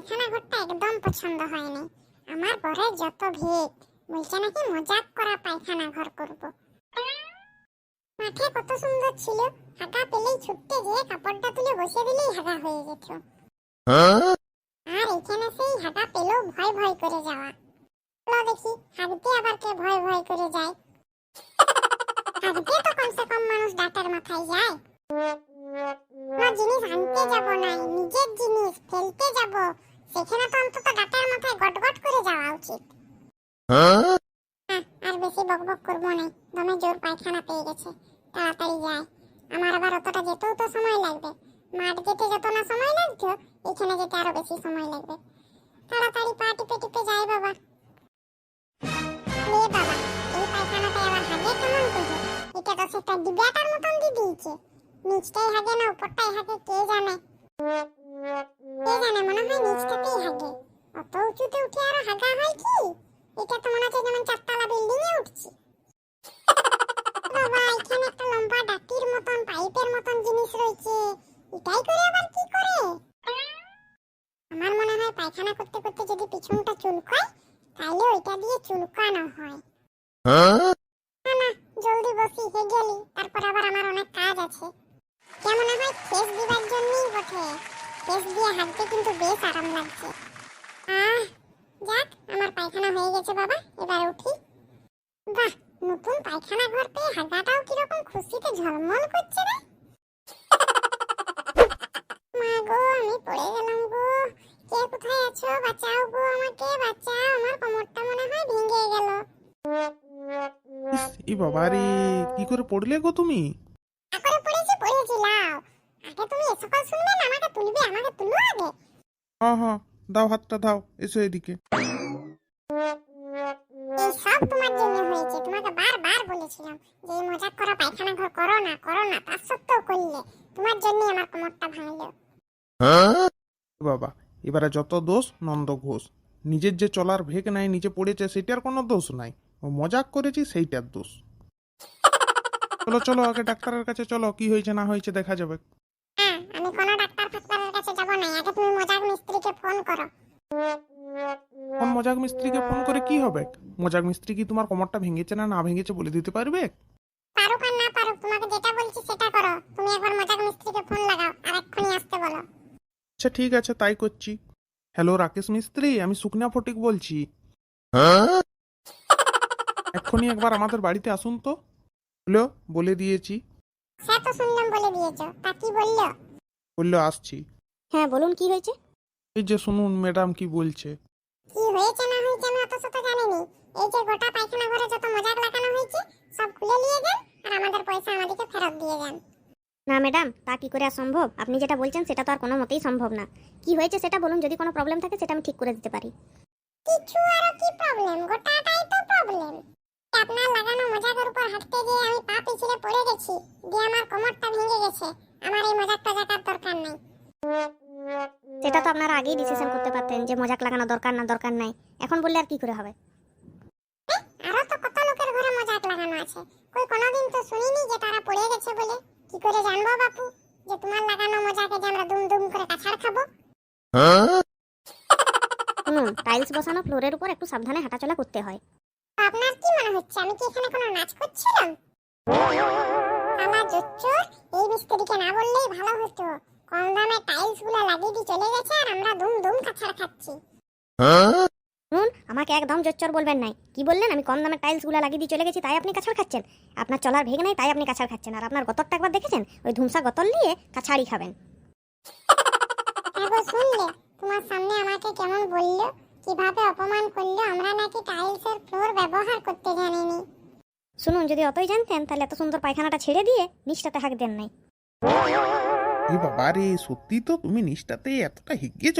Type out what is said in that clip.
পায়খানা ঘরটা একদম পছন্দ হয়নি। আমার বরের যত ভেদ বলছে নাকি মজাক করা পায়খানা ঘর করব। মাঠে কত সুন্দর ছিল হাগা পেলেই ছুটতে যেয়ে কাপড়টা তুলে বসে দিলেই হাগা হয়ে যেত। আর এখানে সেই হাগা পেলেও ভয় ভয় করে যাওয়া। চলো দেখি হাগতে আবার কে ভয় ভয় করে যায়? হাগতে তো কমসে কম মানুষ ডাক্তার মাথায় যায়। জিনিস আনতে যাব নাই, নিজের জিনিস ফেলতে যাব। সেখানে তো অন্তত গাটার মাথায় গটগট করে যাওয়া উচিত। হ্যাঁ, আর বেশি বকবক করব না। দমে জোর পায়খানা পেয়ে গেছে। তাড়াতাড়ি যায়। আমার আবার অতটা যেতেও তো সময় লাগবে। মাঠ যেতে যত না সময় লাগতো এখানে যেতে আরও বেশি সময় লাগবে। তাড়াতাড়ি পা টিপে টিপে যাই বাবা। লে বাবা এই পায়খানাটা আবার হাগে কেমন করে এটা তো সেটা ডিবিয়াটার মতন দিয়ে দিয়েছে নিচটাই হাগে না উপরটাই হাগে কে জানে? জানে মনে হয় নিচটাতেই হাগে অত উঁচুতে উঠে আরও হাগা হয় কি এটা তো মনে হচ্ছে যেমন চারতলা বিল্ডিং এ উঠছি বাবা এখানে একটা লম্বা ডাটির মতন পাইপের মতন জিনিস রয়েছে এটাই করে আবার কি করে আমার মনে হয় পায়খানা করতে করতে যদি পিছনটা চুলকায় তাহলে ওইটা দিয়ে চুলকানো হয় না না জলদি বসি হে গেলি তারপর আবার আমার অনেক কাজ আছে কেমন হয় ফেস দিবার জন্যই বটে ফেস দিয়ে হাঁটতে কিন্তু বেশ আরাম লাগছে। আহ, যাক, আমার পায়খানা হয়ে গেছে বাবা, এবার উঠি। বাহ, নতুন পায়খানা ঘর পেয়ে হাগাটাও কীরকম খুশিতে ঝলমল করছে রে। মা গো, আমি পড়ে গেলাম গো। কে কোথায় আছো? বাঁচাও গো আমাকে, বাঁচাও। আমার কোমরটা মনে হয় ভেঙে গেল। ই বাবা রে কি করে পড়লে গো তুমি? আগে হ্যাঁ হ্যাঁ দাও হাতটা দাও এসো এদিকে। সব তোমার জন্য হয়েছে তোমাকে বারবার বলেছিলাম যে এই করা পায়খানা ঘর করো না করো না তার সত্ত্বেও করলে। তোমার জন্য আমার কোমরটা ভাঙলো। বাবা এবারে যত দোষ নন্দ ঘোষ। নিজের যে চলার ভেগ নাই নিজে পড়েছে সেটার কোনো দোষ নাই। ও মজাক করেছি সেইটার দোষ। চলো চলো আগে ডাক্তারের কাছে চলো কি হয়েছে না হয়েছে দেখা যাবে হ্যাঁ আমি কোনো ডাক্তার ফাক্তারের কাছে যাব না আগে তুমি মজাক মিস্ত্রিকে ফোন করো। মজাক মিস্ত্রিকে ফোন করে কি হবে? মজাক মিস্ত্রি কি তোমার কোমরটা ভেঙেছে না না ভেঙেছে বলে দিতে পারবে? পারুক আর না পারুক তোমাকে যেটা বলছি সেটা করো। তুমি একবার মজাক মিস্ত্রিকে ফোন লাগাও আর এক্ষুনি আসতে বলো। আচ্ছা ঠিক আছে তাই করছি। হ্যালো রাকেশ মিস্ত্রি আমি সুকনা ফটিক বলছি। এক্ষুনি একবার আমাদের বাড়িতে আসুন তো। হ্যালো বলে দিয়েছি। সে তো শুনলাম বলে দিয়েছ। তা কি বলল? বলল আসছি। হ্যাঁ বলুন কি হয়েছে? এই যে শুনুন ম্যাডাম কি বলছে। কি হয়েছে না হয়েছে আমি অত শত জানিনি। এই যে গোটা পায়খানা ঘরে যত মজাক লাগানো হয়েছে সব খুলে নিয়ে যান আর আমাদের পয়সা আমাদেরকে ফেরত দিয়ে যান। না ম্যাডাম তা কি করে সম্ভব? আপনি যেটা বলছেন সেটা তো আর কোনো মতেই সম্ভব না। কি হয়েছে সেটা বলুন যদি কোনো প্রবলেম থাকে সেটা আমি ঠিক করে দিতে পারি। কিছু আরও কি প্রবলেম গোটাটাই তো প্রবলেম আপনার লাগানো মজাকের উপর হাঁটতে গিয়ে আমি পা পিছলে পড়ে গেছি দিয়ে আমার কোমরটা ভেঙে গেছে। আমার এই মজাক টজাকার দরকার নেই। সেটা তো আপনারা আগেই ডিসিশন করতে পারতেন যে মজাক লাগানো দরকার না দরকার নাই। এখন বললে আর কি করে হবে? আরও তো কত লোকের ঘরে মজাক লাগানো আছে। কই কোনোদিন তো শুনিনি যে তারা পড়ে গেছে বলে। কি করে জানব বাপু? যে তোমার লাগানো মজাকে যে আমরা দুম দুম করে কাছাড় খাব? শুনুন টাইলস বসানো ফ্লোরের উপর একটু সাবধানে হাঁটাচলা করতে হয়। আপনার কি মনে হচ্ছে আমি কি এখানে কোনো নাচ করছিলাম? আমার জোচ্চোর এই মিস্ত্রিকে না বললেই ভালো হতো। কম দামে টাইলসগুলো লাগিয়ে দিয়ে চলে গেছে আর আমরা দুম দুম কাছাড় খাচ্ছি। শুনুন আমাকে একদম জোচ্চর বলবেন নাই। কি বললেন? আমি কম দামের টাইলসগুলো লাগিয়ে দিয়ে চলে গেছি তাই আপনি কাছাড় খাচ্ছেন। আপনার চলার ভেগ নাই তাই আপনি কাছাড় খাচ্ছেন। আর আপনার গতরটা একবার দেখেছেন? ওই ধুমসা গতল নিয়ে কাছাড়ি খাবেন। এগো শুনলে? তোমার সামনে আমাকে কেমন বলল? কীভাবে অপমান করল? আমরা নাকি টাইলসের ফ্লোর ব্যবহার করতে জানিনি। শুনুন যদি অতই জানতেন তাহলে এত সুন্দর পায়খানাটা ছেড়ে দিয়ে নিচটাতে হাঁক দেন নাই। এ বাবা রে সত্যি তো তুমি নিষ্ঠাতে এতটা হিগিয়েছ